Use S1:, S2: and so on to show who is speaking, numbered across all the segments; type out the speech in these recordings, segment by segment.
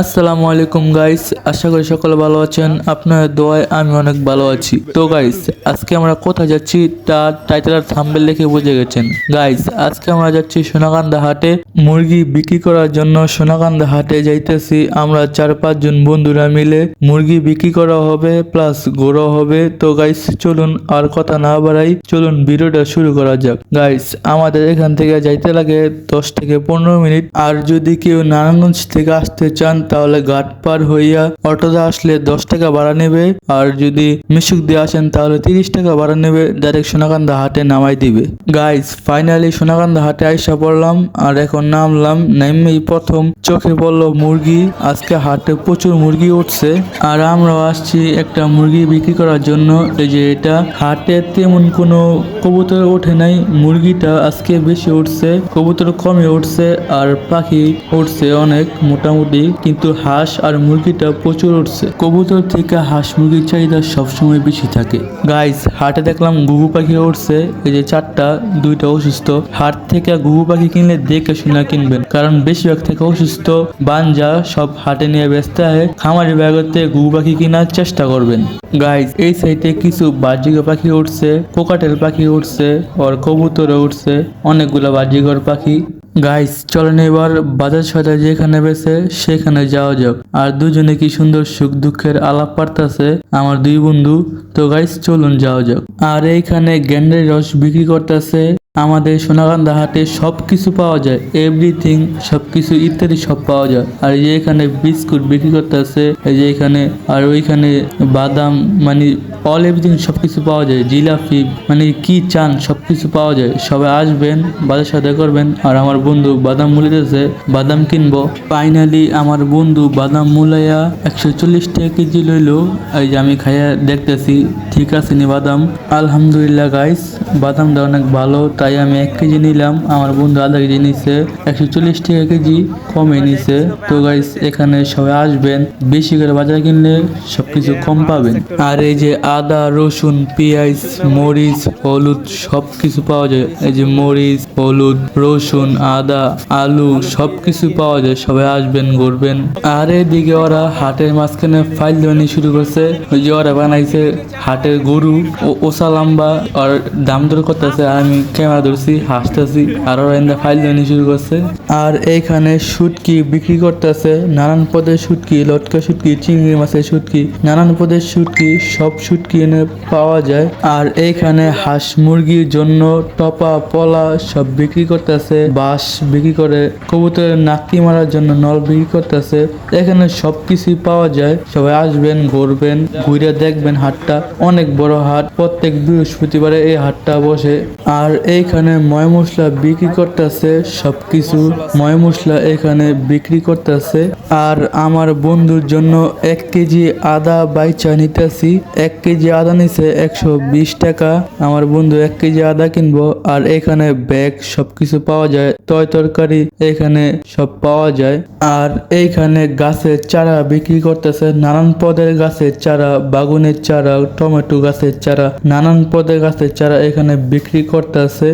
S1: আসসালামু আলাইকুম গাইস আশা করি সকলে ভালো আছেন। আপনার দোয়ায় আমি অনেক ভালো আছি। তো গাইস আজকে আমরা কোথায় যাচ্ছি তা টাইটেল আর থাম্বেল দেখে বুঝে গেছেন। গাইস আজকে আমরা যাচ্ছি সোনাকান্দা হাটে। মুরগি বিক্রি করার জন্য সোনাকান্দা হাটে যাইতেছি। আমরা চার পাঁচজন বন্ধুরা মিলে মুরগি বিক্রি করা হবে প্লাস গোড়া হবে। তো গাইস চলুন আর কথা না বাড়াই, চলুন ভিডিওটা শুরু করা যাক। গাইস আমাদের এখান থেকে যাইতে লাগে দশ থেকে পনেরো মিনিট। আর যদি কেউ নারায়ণগঞ্জ থেকে আসতে চান তাহলে ঘাট পার হইয়া অটোতে আসলে দশ টাকা ভাড়া নেবে। আর যদি মিশুক দিয়ে আসেন, তাহলে তিরিশ টাকা ভাড়া নেবে ডাইরেক্ট সোনাকান্দা হাটে নামাই দিবে। গাইস ফাইনালি সোনাকান্দা হাটে আইসা পড়লাম, আর এখন নামলাম নেমেই প্রথম চোখে পড়ল মুরগি। আজকে হাটে প্রচুর মুরগি উঠছে, আর আমরাও আসছি একটা মুরগি বিক্রি করার জন্য। এই যে এটা, হাটে তেমন কোনো কবুতর ওঠে নাই, মুরগিটা আজকে বেশি উঠছে, কবুতর কমে উঠছে, আর পাখি উঠছে অনেক, মোটামুটি। কিন্তু হাঁস আর মুরগিটা প্রচুর উঠছে। কবুতর থেকে হাঁস মুরগির চাহিদা সবসময় বেশি থাকে। গাইস হাটে দেখলাম ঘুঘু পাখি উঠছে। এই যে চারটা, দুইটা অসুস্থ। হাট থেকে ঘুঘু পাখি কিনলে দেখে শুনে কিনবেন। কারণ বেশিরভাগ থেকে অসুস্থ বানজা সব হাটে নিয়ে ব্যস্ত হয় খামারি ব্যাগতে ঘুঘু পাখি কেনার চেষ্টা করবেন। গাইস এই সাইডে কিছু বাজিগর পাখি উঠছে, কোকাটেল পাখি উঠছে আর কবুতরও উঠছে, অনেকগুলো বাজিগর পাখি। গাইস চলেন এবার বাজার সদায় যেখানে বেছে সেখানে যাওয়া যাক। আর দুজনে কি সুন্দর সুখ দুঃখের আলাপ পারতাছে আমার দুই বন্ধু। তো গাইস চলুন যাওয়া যাক। আর এইখানে গ্যান্ডের রস বিক্রি করতেছে আমাদের সোনাকান্দা হাটে সব কিছু পাওয়া যায় এভরিথিং সব কিছু ইত্যাদি সব পাওয়া যায়। আর এই যে এখানে বিস্কুট বিক্রি করতেছে এই যে এখানে, আর ওইখানে বাদাম মানে অল এভরিথিং সব কিছু পাওয়া যায়, জিলাপি মানে কি চান সব কিছু পাওয়া যায়। সবাই আসবেন বাজার সাথে করবেন, আর আমার বন্ধু বাদাম মুলিতেছে বাদাম কিনবো। ফাইনালি আমার বন্ধু বাদাম মুলাইয়া একশো চল্লিশ টাকা কেজি লইলো। এই যে আমি খাইয়া দেখতেছি, ঠিক আছে নি বাদাম? আলহামদুলিল্লাহ গাইস বাদামটা অনেক ভালো তাই আমি এক কেজি নিলাম। আমার বন্ধু আধা কেজি নিছে, একশো চল্লিশ টাকা কেজি কমে নিছে। তো গাইস এখানে সবাই আসবেন, বেশি করে বাজার কিনলে সবকিছু কম পাবেন। আর এই যে আদা, রসুন, পেঁয়াজ, মরিচ, হলুদ সব কিছু পাওয়া যায়। এই যে মরিচ, হলুদ, রসুন, আদা, আলু সব কিছু পাওয়া যায়। সবাই আসবেন, ঘুরবেন। আর এদিকে ওরা হাটের মাঝখানে ফাইল বানিয়ে শুরু করছে। ওই যে ওরা বানাইছে হাটের গরু ও ওসা লম্বা আর দাম দর করতেছে আমি ক্যামেরা ধরছি হাসতেছি, আর ওরা এখানে ফাইল বানিয়ে শুরু করছে। আর এইখানে শুটকি বিক্রি করতেছে। নানান পদের শুটকি, লটকা শুটকি, চিংড়ি মাছের শুটকি, নানান পদের শুটকি, সব শুটকি এনে পাওয়া যায়। আর এইখানে হাঁস মুরগির জন্য টপা, পলা সব বিক্রি করতেছে। বাঁশ বিক্রি করে, কবুতরের নাকি মারার জন্য নল বিক্রি করতেছে। এখানে সব কিছুই পাওয়া যায়। সবাই আসবেন, ঘুরবেন, ঘুরে দেখবেন হাটটা। অনেক বড় হাট। প্রত্যেক বৃহস্পতিবারে এই হাটটা বসে। আর এইখানে ময় মশলা বিক্রি করতেছে সব কিছু ময় মশলা এখানে বিক্রি করতেছে। আর আমার বন্ধুর জন্য এক কেজি আদা বাইচা নিতেছি। এক কেজি আদা নিছে একশো বিশ টাকা। আমার বন্ধু এক কেজি আদা কিনবো, আর এখানে ব্যাগ সবকিছু পাওয়া যায়। তয় তরকারি এখানে সব পাওয়া যায়। আর এইখানে গাছের চারা বিক্রি করতেছে। নানান পদের গাছের চারা, বাগুনের চারা, টমেটো গাছের চারা, নানান পদের গাছের চারা এখানে বিক্রি করতেছে।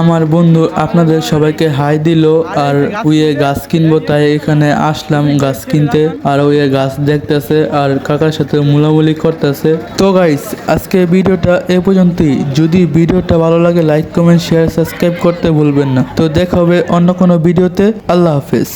S1: আমার বন্ধু আপনাদের সবাইকে হাই দিল আর উইয়ে গাছ কিনবো, তাই এখানে আসলাম গাছ কিনতে। আর উইয়ে গাছ দেখতেছে আর কাকার সাথে মুলামুলি করতেছে। তো গাইস আজকে ভিডিওটা এ পর্যন্তই। যদি ভিডিওটা ভালো লাগে লাইক কমেন্ট শেয়ার সাবস্ক্রাইব করতে ভুলবেন না। তো দেখা হবে অন্য কোনো ভিডিওতে। আল্লাহ হাফেজ।